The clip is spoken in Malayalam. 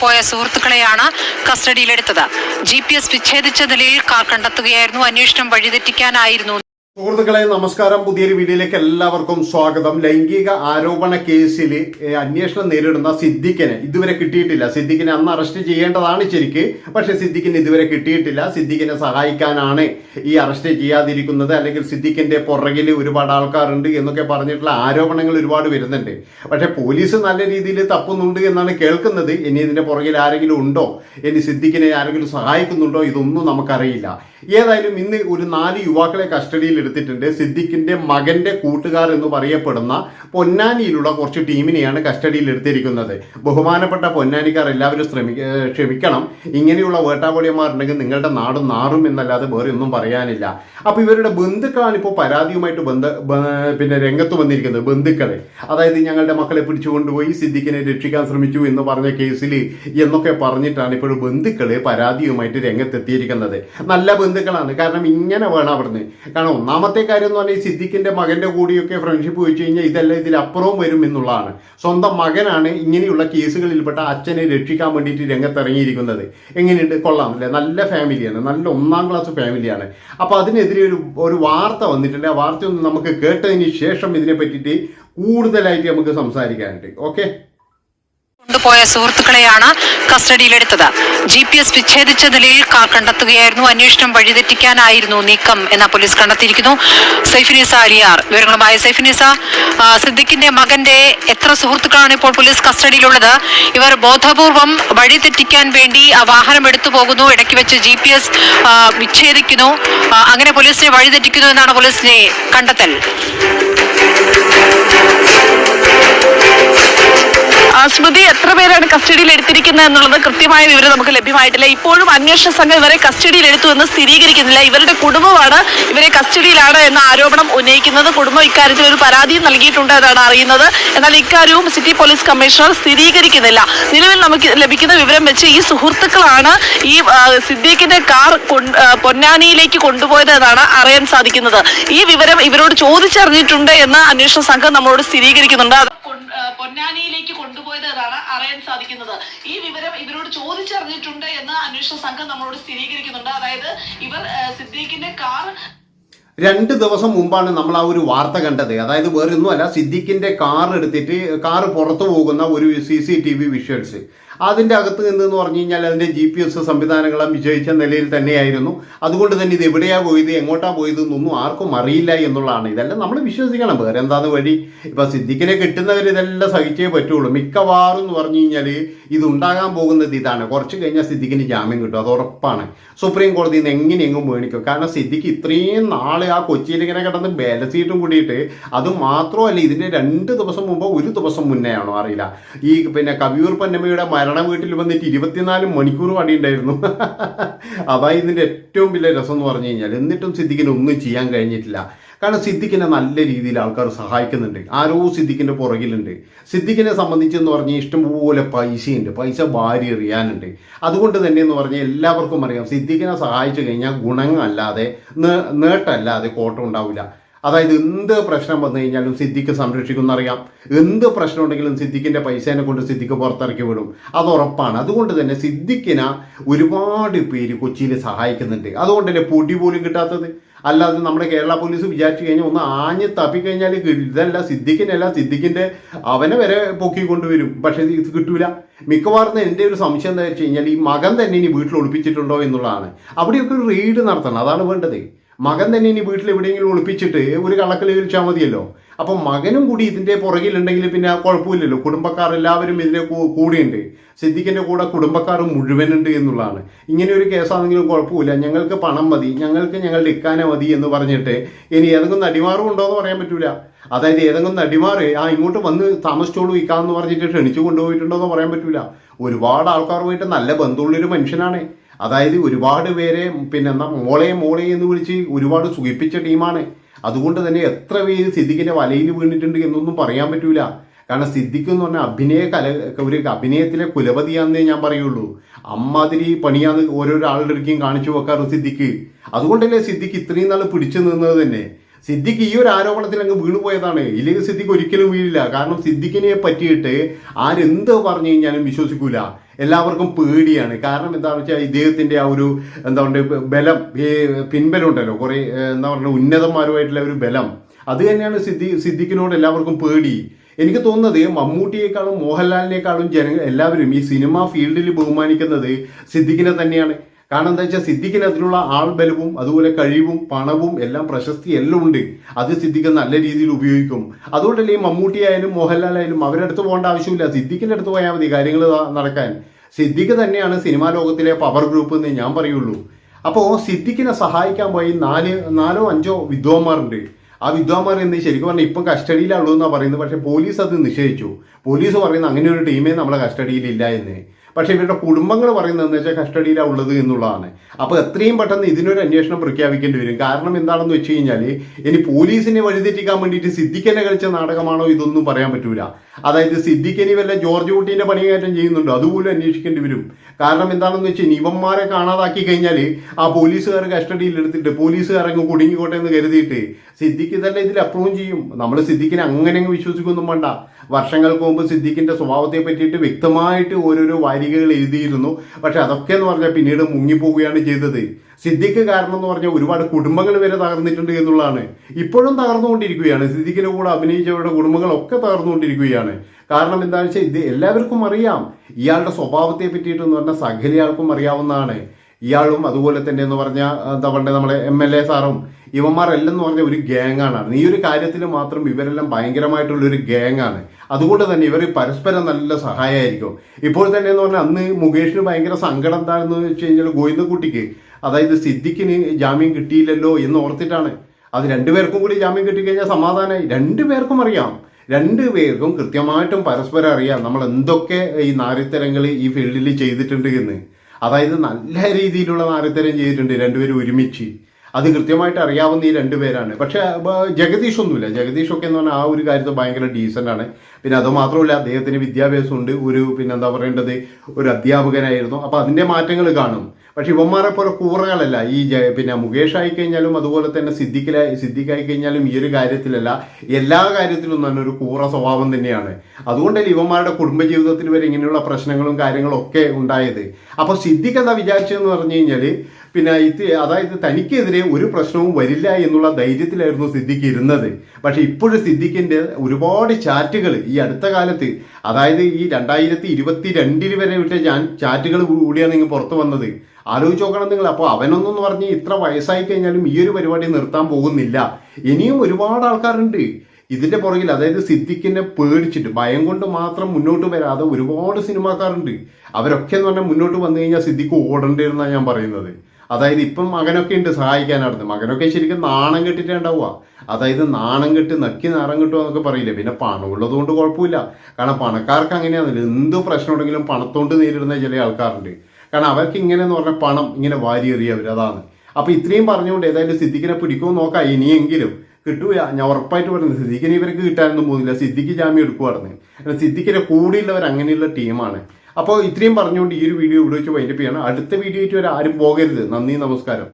കൊണ്ടുപോയ സുഹൃത്തുക്കളെയാണ് കസ്റ്റഡിയിലെടുത്തത്. ജി പി എസ് വിച്ഛേദിച്ച നിലയിൽ കാർ കണ്ടെത്തുകയായിരുന്നു. അന്വേഷണം വഴിതെറ്റിക്കാനായിരുന്നു. സുഹൃത്തുക്കളെ നമസ്കാരം. പുതിയൊരു വീഡിയോയിലേക്ക് എല്ലാവർക്കും സ്വാഗതം. ലൈംഗിക ആരോപണ കേസിൽ അന്വേഷണം നേരിടുന്ന സിദ്ദിഖിനെ ഇതുവരെ കിട്ടിയിട്ടില്ല. സിദ്ദിഖിനെ അന്ന് അറസ്റ്റ് ചെയ്യേണ്ടതാണ് ശരിക്ക്. പക്ഷെ സിദ്ദിഖിന് ഇതുവരെ കിട്ടിയിട്ടില്ല. സിദ്ദിഖിനെ സഹായിക്കാനാണ് ഈ അറസ്റ്റ് ചെയ്യാതിരിക്കുന്നത്. അല്ലെങ്കിൽ സിദ്ദിഖിന്റെ പുറകിൽ ഒരുപാട് ആൾക്കാരുണ്ട് എന്നൊക്കെ പറഞ്ഞിട്ടുള്ള ആരോപണങ്ങൾ ഒരുപാട് വരുന്നുണ്ട്. പക്ഷെ പോലീസ് നല്ല രീതിയിൽ തപ്പുന്നുണ്ട് എന്നാണ് കേൾക്കുന്നത്. ഇനി ഇതിന്റെ പുറകിൽ ആരെങ്കിലും ഉണ്ടോ? ഇനി സിദ്ദിഖിനെ ആരെങ്കിലും സഹായിക്കുന്നുണ്ടോ? ഇതൊന്നും നമുക്കറിയില്ല. ഏതായാലും ഇന്ന് ഒരു നാല് യുവാക്കളെ കസ്റ്റഡിയിൽ എടുത്തിട്ടുണ്ട്. സിദ്ദിഖിന്റെ മകന്റെ കൂട്ടുകാർ എന്ന് പറയപ്പെടുന്ന പൊന്നാനിയിലുള്ള കുറച്ച് ടീമിനെയാണ് കസ്റ്റഡിയിൽ എടുത്തിരിക്കുന്നത്. ബഹുമാനപ്പെട്ട പൊന്നാനിക്കാർ എല്ലാവരും ശ്രമി ക്ഷമിക്കണം. ഇങ്ങനെയുള്ള വേട്ടാവോളിയന്മാരുണ്ടെങ്കിൽ നിങ്ങളുടെ നാട് നാറും എന്നല്ലാതെ വേറെ ഒന്നും പറയാനില്ല. അപ്പൊ ഇവരുടെ ബന്ധുക്കളാണ് ഇപ്പോൾ പരാതിയുമായിട്ട് ബന്ധ പിന്നെ രംഗത്ത് വന്നിരിക്കുന്നത് ബന്ധുക്കളെ. അതായത് ഞങ്ങളുടെ മക്കളെ പിടിച്ചുകൊണ്ടുപോയി സിദ്ദിഖിനെ രക്ഷിക്കാൻ ശ്രമിച്ചു എന്ന് പറഞ്ഞ കേസിൽ എന്നൊക്കെ പറഞ്ഞിട്ടാണ് ഇപ്പോൾ ബന്ധുക്കൾ പരാതിയുമായിട്ട് രംഗത്തെത്തിയിരിക്കുന്നത്. നല്ല ബന്ധുക്കളാണ്. കാരണം ഇങ്ങനെ വേണം അവിടുന്ന്. കാരണം ഒന്നാമത്തെ കാര്യം എന്ന് പറഞ്ഞാൽ ഈ സിദ്ദിഖിന്റെ മകന്റെ കൂടിയൊക്കെ ഫ്രണ്ട്ഷിപ്പ് വെച്ച് കഴിഞ്ഞാൽ ഇതെല്ലാം ഇതിലപ്പുറവും വരും എന്നുള്ളതാണ്. സ്വന്തം മകനാണ് ഇങ്ങനെയുള്ള കേസുകളിൽപ്പെട്ട അച്ഛനെ രക്ഷിക്കാൻ വേണ്ടിയിട്ട് രംഗത്തിറങ്ങിയിരിക്കുന്നത്. എങ്ങനെയുണ്ട്? കൊള്ളാം അല്ലേ? നല്ല ഫാമിലിയാണ് നല്ല ഒന്നാം ക്ലാസ് ഫാമിലിയാണ് അപ്പോൾ അതിനെതിരെ ഒരു ഒരു വാർത്ത വന്നിട്ടുണ്ട്. ആ വാർത്ത ഒന്ന് നമുക്ക് കേട്ടതിന് ശേഷം ഇതിനെ പറ്റിയിട്ട് കൂടുതലായിട്ട് നമുക്ക് സംസാരിക്കാനുണ്ട് ഓക്കെ കൊണ്ടുപോയ സുഹൃത്തുക്കളെയാണ് കസ്റ്റഡിയിലെടുത്തത്. ജി പി എസ് വിച്ഛേദിച്ച നിലയിൽ കാർ കണ്ടെത്തുകയായിരുന്നു. അന്വേഷണം വഴിതെറ്റിക്കാനായിരുന്നു നീക്കം എന്ന പോലീസ് കണ്ടെത്തിയിരിക്കുന്നു. സൈഫിനിസ അലിയാർ വിവരങ്ങളുമായി സൈഫിനിസ സിദ്ദിഖിന്റെ മകന്റെ എത്ര സുഹൃത്തുക്കളാണ് ഇപ്പോൾ പോലീസ് കസ്റ്റഡിയിലുള്ളത്? ഇവർ ബോധപൂർവം വഴിതെറ്റിക്കാൻ വേണ്ടി ആ വാഹനം എടുത്തു പോകുന്നു. ഇടയ്ക്ക് വെച്ച് ജി പി എസ് വിച്ഛേദിക്കുന്നു. അങ്ങനെ പോലീസിനെ വഴിതെറ്റിക്കുന്നു എന്നാണ് പോലീസിനെ കണ്ടെത്തൽ. സ്മൃതി എത്ര പേരാണ് കസ്റ്റഡിയിൽ എടുത്തിരിക്കുന്നത് എന്നുള്ളത് കൃത്യമായ വിവരം നമുക്ക് ലഭ്യമായിട്ടില്ല. ഇപ്പോഴും അന്വേഷണ സംഘം ഇവരെ കസ്റ്റഡിയിൽ എടുത്തു എന്ന് സ്ഥിരീകരിക്കുന്നില്ല. ഇവരുടെ കുടുംബമാണ് ഇവരെ കസ്റ്റഡിയിലാണ് എന്ന ആരോപണം ഉന്നയിക്കുന്നത്. കുടുംബം ഇക്കാര്യത്തിൽ ഒരു പരാതിയും നൽകിയിട്ടുണ്ട് എന്നാണ് അറിയുന്നത്. എന്നാൽ ഇക്കാര്യവും സിറ്റി പോലീസ് കമ്മീഷണർ സ്ഥിരീകരിക്കുന്നില്ല. നിലവിൽ നമുക്ക് ലഭിക്കുന്ന വിവരം വെച്ച് ഈ സുഹൃത്തുക്കളാണ് ഈ സിദ്ദീഖിന്റെ കാർ പൊന്നാനിയിലേക്ക് കൊണ്ടുപോയത് എന്നാണ് അറിയാൻ സാധിക്കുന്നത്. ഈ വിവരം ഇവരോട് ചോദിച്ചറിഞ്ഞിട്ടുണ്ട് എന്ന് അന്വേഷണ സംഘം നമ്മളോട് സ്ഥിരീകരിക്കുന്നുണ്ട്. പൊന്നാനിയിലേക്ക് കൊണ്ടുപോയത് എന്നാണ് അറിയാൻ സാധിക്കുന്നത്. ഈ വിവരം ഇവരോട് ചോദിച്ചറിഞ്ഞിട്ടുണ്ട് എന്ന് അന്വേഷണ സംഘം നമ്മളോട് സ്ഥിരീകരിക്കുന്നുണ്ട്. അതായത് ഇവർ സിദ്ദീഖിന്റെ കാർ രണ്ട് ദിവസം മുമ്പാണ് നമ്മൾ ആ ഒരു വാർത്ത കണ്ടത്. അതായത് വേറൊന്നുമല്ല സിദ്ദിഖിന്റെ കാർ എടുത്തിട്ട് കാർ പുറത്തു പോകുന്ന ഒരു C C T V visuals. അതിന്റെ അകത്ത് നിന്നെന്ന് പറഞ്ഞു കഴിഞ്ഞാൽ അതിന്റെ ജി പി എസ് സംവിധാനങ്ങളും വിജയിച്ച നിലയിൽ തന്നെയായിരുന്നു. അതുകൊണ്ട് തന്നെ ഇത് എവിടെയാ പോയത് എങ്ങോട്ടാ പോയത് എന്നൊന്നും ആർക്കും അറിയില്ല എന്നുള്ളതാണ്. ഇതെല്ലാം നമ്മൾ വിശ്വസിക്കണം. വേറെ എന്താന്ന് വഴി? ഇപ്പം സിദ്ദിഖിനെ കിട്ടുന്നവർ ഇതെല്ലാം സഹിച്ചേ പറ്റുള്ളൂ. മിക്കവാറും എന്ന് പറഞ്ഞു കഴിഞ്ഞാൽ ഇത് ഉണ്ടാകാൻ പോകുന്നത് ഇതാണ്. കുറച്ച് കഴിഞ്ഞാൽ സിദ്ദിഖിന് ജാമ്യം കിട്ടും. അത് ഉറപ്പാണ്. സുപ്രീം കോടതി നിന്ന് എങ്ങനെയെങ്കിലും മേണിക്കും കാരണം സിദ്ദിഖ് ഇത്രയും നാളെ ആ കൊച്ചിയിൽ ഇങ്ങനെ കിടന്ന് ബാലൻസീറ്റും കൂടിയിട്ട് അത് മാത്രമല്ല ഇതിന്റെ രണ്ട് ദിവസം മുമ്പ് ഒരു ദിവസം മുന്നേ ആണോ അറിയില്ല. ഈ പിന്നെ കവിയൂർ പൊന്നമ്മയുടെ മരണ വീട്ടിൽ വന്നിട്ട് ഇരുപത്തിനാല് മണിക്കൂർ പണി ഉണ്ടായിരുന്നു അതാ ഇതിന്റെ ഏറ്റവും വലിയ രസം എന്ന് പറഞ്ഞു കഴിഞ്ഞാൽ എന്നിട്ടും സിദ്ദിഖിന് ഒന്നും ചെയ്യാൻ കഴിഞ്ഞിട്ടില്ല. കാരണം സിദ്ദിഖിനെ നല്ല രീതിയിൽ ആൾക്കാർ സഹായിക്കുന്നുണ്ട്. ആരോ സിദ്ദിഖിന്റെ പുറകിലുണ്ട്. സിദ്ദിഖിനെ സംബന്ധിച്ചെന്ന് പറഞ്ഞാൽ ഇഷ്ടംപോലെ പൈസയുണ്ട്. പൈസ ഭാര്യ എറിയാനുണ്ട്. അതുകൊണ്ട് തന്നെ എന്ന് പറഞ്ഞാൽ എല്ലാവർക്കും അറിയാം സിദ്ദിഖിനെ സഹായിച്ചു കഴിഞ്ഞാൽ ഗുണങ്ങളല്ലാതെ നേട്ടമല്ലാതെ കോട്ടം ഉണ്ടാവില്ല. അതായത് എന്ത് പ്രശ്നം വന്നു കഴിഞ്ഞാലും സിദ്ദിഖ് സംരക്ഷിക്കുന്നറിയാം എന്ത് പ്രശ്നം ഉണ്ടെങ്കിലും സിദ്ദിഖിന്റെ പൈസേനെ കൊണ്ട് സിദ്ദിഖ് പുറത്തിറക്കി വിടും. അത് ഉറപ്പാണ്. അതുകൊണ്ട് തന്നെ സിദ്ദിഖിനെ ഒരുപാട് പേര് കൊച്ചിയിൽ സഹായിക്കുന്നുണ്ട്. അതുകൊണ്ട് തന്നെ പൊടി പോലും കിട്ടാത്തത്? അല്ലാതെ നമ്മുടെ കേരള പോലീസ് വിചാരിച്ചു കഴിഞ്ഞാൽ ഒന്ന് ആഞ്ഞ് തപ്പിക്കഴിഞ്ഞാൽ ഇതല്ല സിദ്ദിഖിനല്ല സിദ്ദിഖിന്റെ അവനെ വരെ പൊക്കിക്കൊണ്ടുവരും പക്ഷേ ഇത് കിട്ടൂല. മിക്കവാറും എന്റെ ഒരു സംശയം എന്താ വെച്ച് കഴിഞ്ഞാൽ ഈ മകൻ തന്നെ ഇനി വീട്ടിൽ ഒളിപ്പിച്ചിട്ടുണ്ടോ എന്നുള്ളതാണ്. അവിടെയൊക്കെ ഒരു റെയ്ഡ് നടത്തണം. അതാണ് വേണ്ടത്. മകൻ തന്നെ ഇനി വീട്ടിൽ എവിടെയെങ്കിലും ഒളിപ്പിച്ചിട്ട് ഒരു കള്ളക്കളി വിളിച്ചാൽ മതിയല്ലോ. അപ്പം മകനും കൂടി ഇതിന്റെ പുറകിലുണ്ടെങ്കിൽ പിന്നെ കുഴപ്പമില്ലല്ലോ. കുടുംബക്കാർ എല്ലാവരും ഇതിന്റെ കൂടെയുണ്ട്. സിദ്ദിഖിന്റെ കൂടെ കുടുംബക്കാർ മുഴുവനുണ്ട് എന്നുള്ളതാണ്. ഇങ്ങനെ ഒരു കേസാണെങ്കിലും കുഴപ്പമില്ല. ഞങ്ങൾക്ക് പണം മതി. ഞങ്ങൾക്ക് ഞങ്ങളുടെ ഇക്കാനെ മതി എന്ന് പറഞ്ഞിട്ട് ഇനി ഏതെങ്കിലും നടിമാറും ഉണ്ടോ എന്ന് പറയാൻ പറ്റൂല. അതായത് ഏതെങ്കിലും നടിമാർ ആ ഇങ്ങോട്ട് വന്ന് താമസിച്ചോളൂ ഇക്കാന്ന് പറഞ്ഞിട്ട് ക്ഷണിച്ചു കൊണ്ടുപോയിട്ടുണ്ടോ എന്ന് പറയാൻ പറ്റൂല. ഒരുപാട് ആൾക്കാരുമായിട്ട് നല്ല ബന്ധമുള്ളൊരു മനുഷ്യനാണ്. അതായത് ഒരുപാട് പേരെ പിന്നെ എന്താ മോളെ മോളെ എന്ന് വിളിച്ച് ഒരുപാട് സുഖിപ്പിച്ച ടീമാണ്. അതുകൊണ്ട് തന്നെ എത്ര പേര് സിദ്ദിഖിന്റെ വലയിൽ വീണിട്ടുണ്ട് എന്നൊന്നും പറയാൻ പറ്റൂല. കാരണം സിദ്ദിഖ് എന്ന് പറഞ്ഞാൽ അഭിനയ കല ഒരു അഭിനയത്തിലെ കുലപതിയാണെന്നേ ഞാൻ പറയുള്ളൂ. അമ്മാതിരി പണിയാന്ന് ഓരോരോ ആളുടെ അടുക്കും കാണിച്ചു വെക്കാറ് സിദ്ദിഖ്. അതുകൊണ്ടല്ലേ സിദ്ദിഖ് ഇത്രയും നാൾ പിടിച്ചു നിന്നത് തന്നെ. സിദ്ദിഖ് ഈ ഒരു ആരോപണത്തിൽ അങ്ങ് വീണുപോയതാണ് ഇല്ലെങ്കിൽ സിദ്ദിഖ് ഒരിക്കലും വീഴില്ല. കാരണം സിദ്ദിഖിനെ പറ്റിയിട്ട് ആരെന്ത് പറഞ്ഞു കഴിഞ്ഞാലും വിശ്വസിക്കൂല. എല്ലാവർക്കും പേടിയാണ്. കാരണം എന്താണെന്ന് വെച്ചാൽ ഇദ്ദേഹത്തിന്റെ ആ ഒരു എന്താ പറയുക ബലം ഈ പിൻബലം ഉണ്ടല്ലോ കുറേ എന്താ പറയുക ഉന്നതന്മാരുമായിട്ടുള്ള ഒരു ബലം. അത് തന്നെയാണ് സിദ്ധി സിദ്ദിഖിനോട് എല്ലാവർക്കും പേടി. എനിക്ക് തോന്നുന്നത് മമ്മൂട്ടിയേക്കാളും മോഹൻലാലിനേക്കാളും ജനങ്ങൾ എല്ലാവരും ഈ സിനിമ ഫീൽഡിൽ ബഹുമാനിക്കുന്നത് സിദ്ദിഖിനെ തന്നെയാണ്. കാരണം എന്താ വെച്ചാൽ സിദ്ദിഖിന് അതിനുള്ള ആൾബലവും അതുപോലെ കഴിവും പണവും എല്ലാം പ്രശസ്തി എല്ലാം ഉണ്ട്. അത് സിദ്ദിഖ് നല്ല രീതിയിൽ ഉപയോഗിക്കും. അതുകൊണ്ടല്ലേ ഈ മമ്മൂട്ടി ആയാലും മോഹൻലാൽ ആയാലും അവരുടെ അടുത്ത് പോകേണ്ട ആവശ്യമില്ല. സിദ്ദിഖിന്റെ അടുത്ത് പോയാൽ മതി കാര്യങ്ങൾ നടക്കാൻ. സിദ്ദിഖ് തന്നെയാണ് സിനിമാ ലോകത്തിലെ പവർ ഗ്രൂപ്പ് എന്ന് ഞാൻ പറയുള്ളൂ. അപ്പോൾ സിദ്ദിഖിനെ സഹായിക്കാൻ പോയി നാല് നാലോ അഞ്ചോ വിദ്വാന്മാരുണ്ട്. ആ വിദ്വാന്മാർ എന്ന് ശരിക്കും പറഞ്ഞാൽ ഇപ്പം കസ്റ്റഡിയിലുള്ളൂ എന്നാണ് പറയുന്നത്. പക്ഷേ പോലീസ് അത് നിഷേധിച്ചു. പോലീസ് പറയുന്നത് അങ്ങനെ ഒരു ടീമേ നമ്മളെ കസ്റ്റഡിയിലില്ല എന്ന്. പക്ഷേ ഇവരുടെ കുടുംബങ്ങൾ പറയുന്നത് എന്ന് വെച്ചാൽ കസ്റ്റഡിയിലാണ് ഉള്ളത് എന്നുള്ളതാണ്. അപ്പോൾ എത്രയും പെട്ടെന്ന് ഇതിനൊരു അന്വേഷണം പ്രഖ്യാപിക്കേണ്ടി വരും. കാരണം എന്താണെന്ന് വെച്ച് കഴിഞ്ഞാൽ ഇനി പോലീസിനെ വഴിതെറ്റിക്കാൻ വേണ്ടിയിട്ട് സിദ്ദിഖനെ കളിച്ച നാടകമാണോ ഇതൊന്നും പറയാൻ പറ്റൂല. അതായത് സിദ്ദിഖിനി വല്ല ജോർജ് കുട്ടീന്റെ പണികയറ്റം ചെയ്യുന്നുണ്ടോ? അതുപോലും അന്വേഷിക്കേണ്ടി വരും. കാരണം എന്താണെന്ന് വെച്ച് കഴിഞ്ഞാൽ ഇവന്മാരെ കാണാതാക്കി കഴിഞ്ഞാൽ ആ പോലീസുകാർ കസ്റ്റഡിയിൽ എടുത്തിട്ട് പോലീസുകാരങ്ങ് കുടുങ്ങിക്കോട്ടെ എന്ന് കരുതിയിട്ട് സിദ്ദിഖ് തന്നെ ഇതിൽ അപ്രൂവ് ചെയ്യും. നമ്മൾ സിദ്ദിഖിനെ അങ്ങനെ അങ്ങ് വിശ്വസിക്കൊന്നും വേണ്ട. വർഷങ്ങൾക്ക് മുമ്പ് സിദ്ദിഖിന്റെ സ്വഭാവത്തെ പറ്റിയിട്ട് വ്യക്തമായിട്ട് ഓരോരോ വാരികകൾ എഴുതിയിരുന്നു. പക്ഷെ അതൊക്കെ എന്ന് പറഞ്ഞാൽ പിന്നീട് മുങ്ങിപ്പോവുകയാണ് ചെയ്തത്. സിദ്ദിഖ് കാരണം എന്ന് പറഞ്ഞാൽ ഒരുപാട് കുടുംബങ്ങൾ വരെ തകർന്നിട്ടുണ്ട് എന്നുള്ളതാണ്. ഇപ്പോഴും തകർന്നുകൊണ്ടിരിക്കുകയാണ്. സിദ്ദിഖിന്റെ കൂടെ അഭിനയിച്ചവരുടെ കുടുംബങ്ങളൊക്കെ തകർന്നുകൊണ്ടിരിക്കുകയാണ്. കാരണം എന്താണെന്ന് വെച്ചാൽ ഇത് എല്ലാവർക്കും അറിയാം. ഇയാളുടെ സ്വഭാവത്തെ പറ്റിയിട്ടെന്ന് പറഞ്ഞാൽ സകലയാൾക്കും അറിയാവുന്നതാണ്. ഇയാളും അതുപോലെ തന്നെ എന്ന് പറഞ്ഞാൽ എന്താ പറയുക നമ്മുടെ എം എൽ എ സാറും ഇവന്മാരെല്ലാം എന്ന് പറഞ്ഞ ഒരു ഗ്യാങ് ആണ് ഈ ഒരു കാര്യത്തിൽ മാത്രം ഇവരെല്ലാം ഭയങ്കരമായിട്ടുള്ള ഒരു ഗ്യാങ് ആണ് അതുകൊണ്ട് തന്നെ ഇവർ പരസ്പരം നല്ല സഹായമായിരിക്കും. ഇപ്പോൾ തന്നെ എന്ന് പറഞ്ഞാൽ അന്ന് മുകേഷിന് ഭയങ്കര സങ്കടം എന്താണെന്ന് വെച്ച് കഴിഞ്ഞാൽ ഗോവിന്ദക്കുട്ടിക്ക് അതായത് സിദ്ദിഖിന് ജാമ്യം കിട്ടിയില്ലല്ലോ എന്ന് ഓർത്തിട്ടാണ്. അത് രണ്ടുപേർക്കും കൂടി ജാമ്യം കിട്ടിക്കഴിഞ്ഞാൽ സമാധാനമായി. രണ്ടുപേർക്കും അറിയാം. രണ്ടുപേർക്കും കൃത്യമായിട്ടും പരസ്പരം അറിയാം നമ്മൾ എന്തൊക്കെ ഈ നാരിത്തരങ്ങൾ ഈ ഫീൽഡിൽ ചെയ്തിട്ടുണ്ട് എന്ന്. അതായത് നല്ല രീതിയിലുള്ള നാരിത്തരം ചെയ്തിട്ടുണ്ട് രണ്ടുപേരും ഒരുമിച്ച്. അത് കൃത്യമായിട്ട് അറിയാവുന്ന ഈ രണ്ടുപേരാണ് പക്ഷെ ജഗദീഷ് ഒന്നുമില്ല ജഗദീഷ് ഒക്കെ എന്ന് പറഞ്ഞാൽ ആ ഒരു കാര്യത്തിൽ ഭയങ്കര ഡീസന്റ് ആണ്. പിന്നെ അത് മാത്രമല്ല വിദ്യാഭ്യാസം ഉണ്ട് ഒരു പിന്നെ എന്താ പറയേണ്ടത്? ഒരു അധ്യാപകനായിരുന്നു. അപ്പോൾ അതിന്റെ മാറ്റങ്ങൾ കാണും. പക്ഷെ ഇവന്മാരെ പോലെ കൂറകളല്ല. ഈ പിന്നെ മുകേഷ് ആയി കഴിഞ്ഞാലും അതുപോലെ തന്നെ സിദ്ദിഖിലായി സിദ്ദിഖായി കഴിഞ്ഞാലും ഈ ഒരു കാര്യത്തിലല്ല. എല്ലാ കാര്യത്തിലും തന്നെ ഒരു കൂറ സ്വഭാവം തന്നെയാണ്. അതുകൊണ്ടല്ലേ ഇവന്മാരുടെ കുടുംബജീവിതത്തിൽ വരെ ഇങ്ങനെയുള്ള പ്രശ്നങ്ങളും കാര്യങ്ങളും ഒക്കെ ഉണ്ടായത്. അപ്പോൾ സിദ്ദിഖ് എന്താ വിചാരിച്ചതെന്ന് പറഞ്ഞു കഴിഞ്ഞാൽ പിന്നെ ഇത് അതായത് തനിക്കെതിരെ ഒരു പ്രശ്നവും വരില്ല എന്നുള്ള ധൈര്യത്തിലായിരുന്നു സിദ്ദിഖ് ഇരുന്നത്. പക്ഷെ ഇപ്പോഴും സിദ്ദിഖിന്റെ ഒരുപാട് ചാറ്റുകൾ ഈ അടുത്ത കാലത്ത് അതായത് ഈ രണ്ടായിരത്തി ഇരുപത്തി രണ്ടിൽ വരെ വിട്ട ഞാൻ ചാറ്റുകൾ കൂടിയാണ് നിങ്ങൾ പുറത്തു വന്നത്. ആലോചിച്ച് നോക്കണം നിങ്ങൾ അപ്പോൾ അവനൊന്നും പറഞ്ഞ് ഇത്ര വയസ്സായി കഴിഞ്ഞാലും ഈ ഒരു പരിപാടി നിർത്താൻ പോകുന്നില്ല. ഇനിയും ഒരുപാട് ആൾക്കാരുണ്ട്. ഇതിന്റെ പുറകിൽ അതായത് സിദ്ദിഖിനെ പേടിച്ചിട്ട് ഭയം കൊണ്ട് മാത്രം മുന്നോട്ട് വരാതെ ഒരുപാട് സിനിമാക്കാരുണ്ട്. അവരൊക്കെ എന്ന് പറഞ്ഞാൽ മുന്നോട്ട് വന്നു കഴിഞ്ഞാൽ സിദ്ദിഖ് ഓടേണ്ടിരുന്നാണ് ഞാൻ പറയുന്നത്. അതായത് ഇപ്പം മകനൊക്കെ ഉണ്ട് സഹായിക്കാനായിരുന്നു മകനൊക്കെ ശരിക്കും നാണം കെട്ടിട്ടേ ഉണ്ടാവുക. അതായത് നാണം കെട്ടി നക്കി നാണം കിട്ടുക എന്നൊക്കെ പറയില്ലേ? പിന്നെ പണമുള്ളത് കൊണ്ട് കുഴപ്പമില്ല. കാരണം പണക്കാർക്ക് അങ്ങനെയാണല്ലോ. എന്ത് പ്രശ്നം ഉണ്ടെങ്കിലും പണത്തോണ്ട് നേരിടുന്ന ചില ആൾക്കാരുണ്ട്. കാരണം അവർക്ക് ഇങ്ങനെ എന്ന് പറഞ്ഞാൽ പണം ഇങ്ങനെ വാരിയെറിയവർ അതാണ്. അപ്പൊ ഇത്രയും പറഞ്ഞുകൊണ്ട് ഏതായാലും സിദ്ദിഖിനെ പിടിക്കുമോ നോക്കാം. ഇനിയെങ്കിലും കിട്ടൂല. ഞാൻ ഉറപ്പായിട്ട് പറഞ്ഞു സിദ്ധിക്കിന് ഇവർക്ക് കിട്ടാനൊന്നും പോകുന്നില്ല. സിദ്ദിഖ് ജാമ്യം എടുക്കുവായിരുന്നു കൂടിയുള്ളവർ കൂടെയുള്ളവർ അങ്ങനെയുള്ള ടീമാണ്. അപ്പോൾ ഇത്രയും പറഞ്ഞുകൊണ്ട് ഈ ഒരു വീഡിയോ ഇവിടെ വെച്ച് വൈൻഡപ്പ് ചെയ്യണം. അടുത്ത വീഡിയോ വരെ ആരും പോകരുത്. നന്ദി നമസ്കാരം.